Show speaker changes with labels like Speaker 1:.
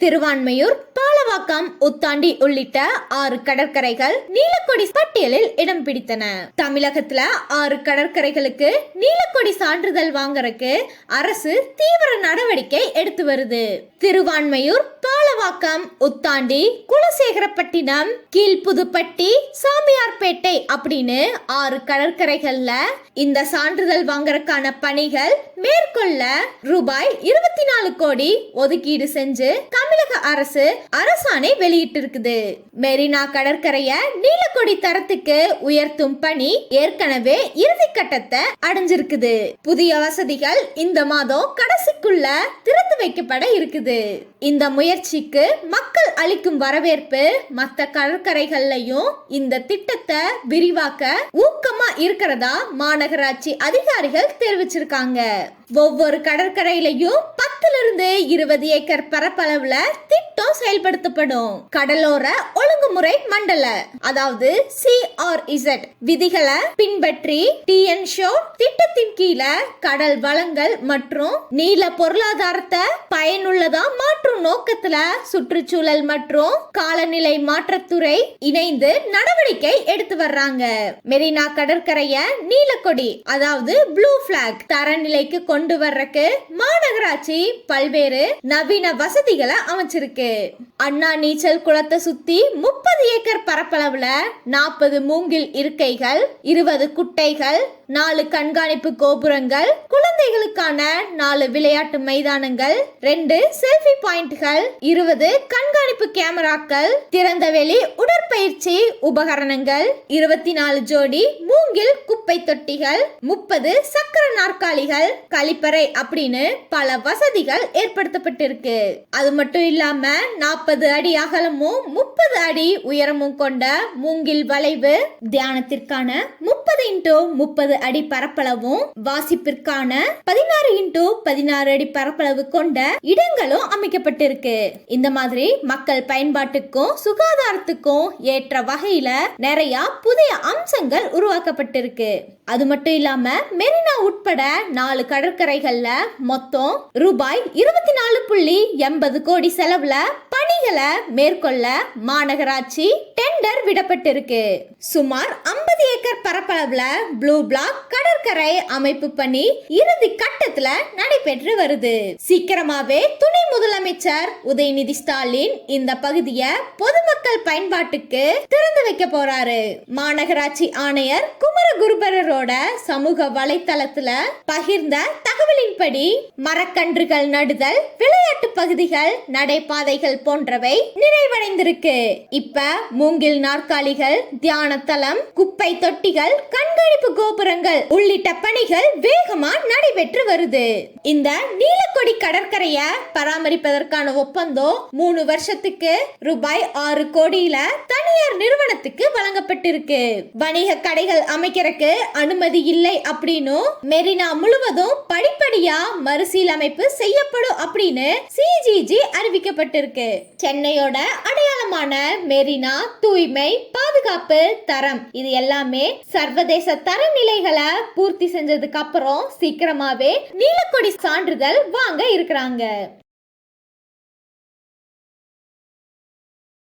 Speaker 1: திருவான்மையூர் பாலவாக்கம் உத்தாண்டி உள்ளிட்ட ஆறு கடற்கரைகள் நீலக்கொடி பட்டியலில் இடம் பிடித்தன. தமிழகத்துல ஆறு கடற்கரைகளுக்கு நீலக்கொடி சான்றிதழ் வாங்குறதுக்கு அரசு தீவிர நடவடிக்கை எடுத்து வருது. திருவான்மையூர் பாலவாக்கம் உத்தாண்டி குலசேகரப்பட்டினம் கீழ்புதுப்பட்டி சாமியார்பேட்டை அப்படின்னு ஆறு கடற்கரைகள்ல இந்த சான்றிதழ் வாங்குறதுக்கான பணிகள் மேற்கொள்ள ரூபாய் இருபத்தி நாலு கோடி ஒதுக்கீடு செஞ்சு தமிழக அரசு அரசாணை வெளியிட்டிருக்குது. மெரினா கடற்கரைய நீலக்கொடி தரத்துக்கு உயர்த்தும் பணி ஏற்கனவே இறுதி கட்டத்தை அடைஞ்சிருக்குது. புதிய வசதிகள் இந்த மாதம் கடைசிக்குள்ள திறந்து வைக்கப்பட இருக்குது. இந்த முயற்சிக்கு மக்கள் அளிக்கும் வரவேற்பு மத்த கடற்கரைகள்லயும் இந்த திட்டத்தை விரிவாக்க ஊக்கமா இருக்கிறதா மாநகராட்சி அதிகாரிகள் தெரிவிச்சிருக்காங்க. ஒவ்வொரு கடற்கரையிலையும் பத்துல இருந்து இருபது ஏக்கர் பரப்பளவுல மட்டும் செயல்படுத்தப்படும். கடலோர ஒழுங்குமுறை மண்டல அதாவது சிஆர்இசட் விதிகளை பின்பற்றி டிஎன் ஷோ திட்டத்தின் கீழே கடல் வளங்கள் மற்றும் நீல பொருளாதாரத்தை பயனுள்ளதா மாற்றும் நோக்கத்துல சுற்றுச்சூழல் மற்றும் காலநிலை மாற்றத்துறை இணைந்து நடவடிக்கை எடுத்து வர்றாங்க. மெரினா கடற்கரைய நீலக்கொடி அதாவது ப்ளூ பிளாக் தரநிலைக்கு கொண்டு வர்றக்கு மாநகராட்சி பல்வேறு நவீன வசதிகளை அமைச்சிருக்கு. அண்ணா நீச்சல் குளத்தை சுத்தி முப்பது ஏக்கர் பரப்பளவுல நாற்பது மூங்கில் இருக்கைகள் இருபது குட்டைகள் நாலு கண்காணிப்பு கோபுரங்கள் குழந்தைகளுக்கான நாலு விளையாட்டு மைதானங்கள் ரெண்டு செல்ஃபி பாயிண்ட்கள் இருபது கண்காணிப்பு கேமராக்கள் திறந்தவெளி உடற்பயிற்சி உபகரணங்கள் இருபத்தி நாலு ஜோடி மூங்கில் குப்பை தொட்டிகள் முப்பது சக்கர நாற்காலிகள் கழிப்பறை அப்படின்னு பல வசதிகள் ஏற்படுத்தப்பட்டிருக்கு. அது மட்டும் இல்லாம நாற்பது அடி அகலமும் முப்பது அடி உயரமும் கொண்ட மூங்கில் வளைவு தியானத்திற்கான முப்பது இன்டூ முப்பது அடி பரப்பளவும் வாசிப்பிற்கான பதினாறு இன்டூ பதினாறு அடி பரப்பளவு கொண்ட இடங்களும் அமைக்கப்பட்டிருக்கு. இந்த மாதிரி மக்கள் பயன்பாட்டுக்கும் சுகாதாரத்துக்கும் ஏற்ற வகையில நிறைய புதிய அம்சங்கள் உருவாக்கப்பட்டிருக்கு. அது மட்டும் இல்லாம மெரினா உட்பட நாலு கடற்கரைகள்ல மொத்தம் ரூபாய் இருபத்தி நாலு புள்ளி எண்பது கோடி செலவுல பணிகளை மேற்கொள்ள மாநகராட்சி டெண்டர் விடப்பட்டிருக்கு. சுமார் 50 ஏக்கர் பரப்பளவுல ப்ளூ பிளாக் கடற்கரை அமைப்பு பணி இறுதி கட்டத்துல நடைபெற்று வருது. சீக்கிரமாவே துணை முதலமைச்சர் உதயநிதி ஸ்டாலின் இந்த பகுதியை பொதுமக்கள் பயன்பாட்டுக்கு திறந்து வைக்க போறாரு. மாநகராட்சி ஆணையர் குமரகுருபரரோட சமூக வலைத்தளத்துல பகிர்ந்த தகவலின்படி மரக்கன்றுகள் நடுதல் விளையாட்டு பகுதிகள் நடைபாதைகள் போன்றவை நிறைவடைந்திருக்கு. இப்ப மூங்கில் நாற்காலிகள் தியான தளம் குப்பை தொட்டிகள் கண்காணிப்பு கோபுரங்கள் உள்ளிட்ட பணிகள் வேகமா நடைபெற்று வருது. இந்த நீலக்கொடி கடற்கரைய பராமரிப்பதற்கான ஒப்பந்தம் மூணு வருஷத்துக்கு ரூபாய் ஆறு கோடியில தனியார் நிறுவனத்துக்கு வழங்கப்பட்டிருக்கு. வணிக கடைகள் அமைக்கிறதுக்கு அனுமதி இல்லை அப்படின்னும் மெரினா முழுவதும் படிப்படியா மறுசீலமைப்பு செய்யப்படும் அப்படின்னு சிஜிஜி அறிவிக்கப்பட்டிருக்கு. சென்னையோட அடையாளமான மெரினா தூய்மை பாதுகாப்பு தரம். இது எல்லாமே சர்வதேச தரநிலைகளை பூர்த்தி செஞ்சதுக்கு அப்புறம் சீக்கிரமாவே நீலக்கொடி சான்றிதழ் வாங்க இருக்கிறாங்க.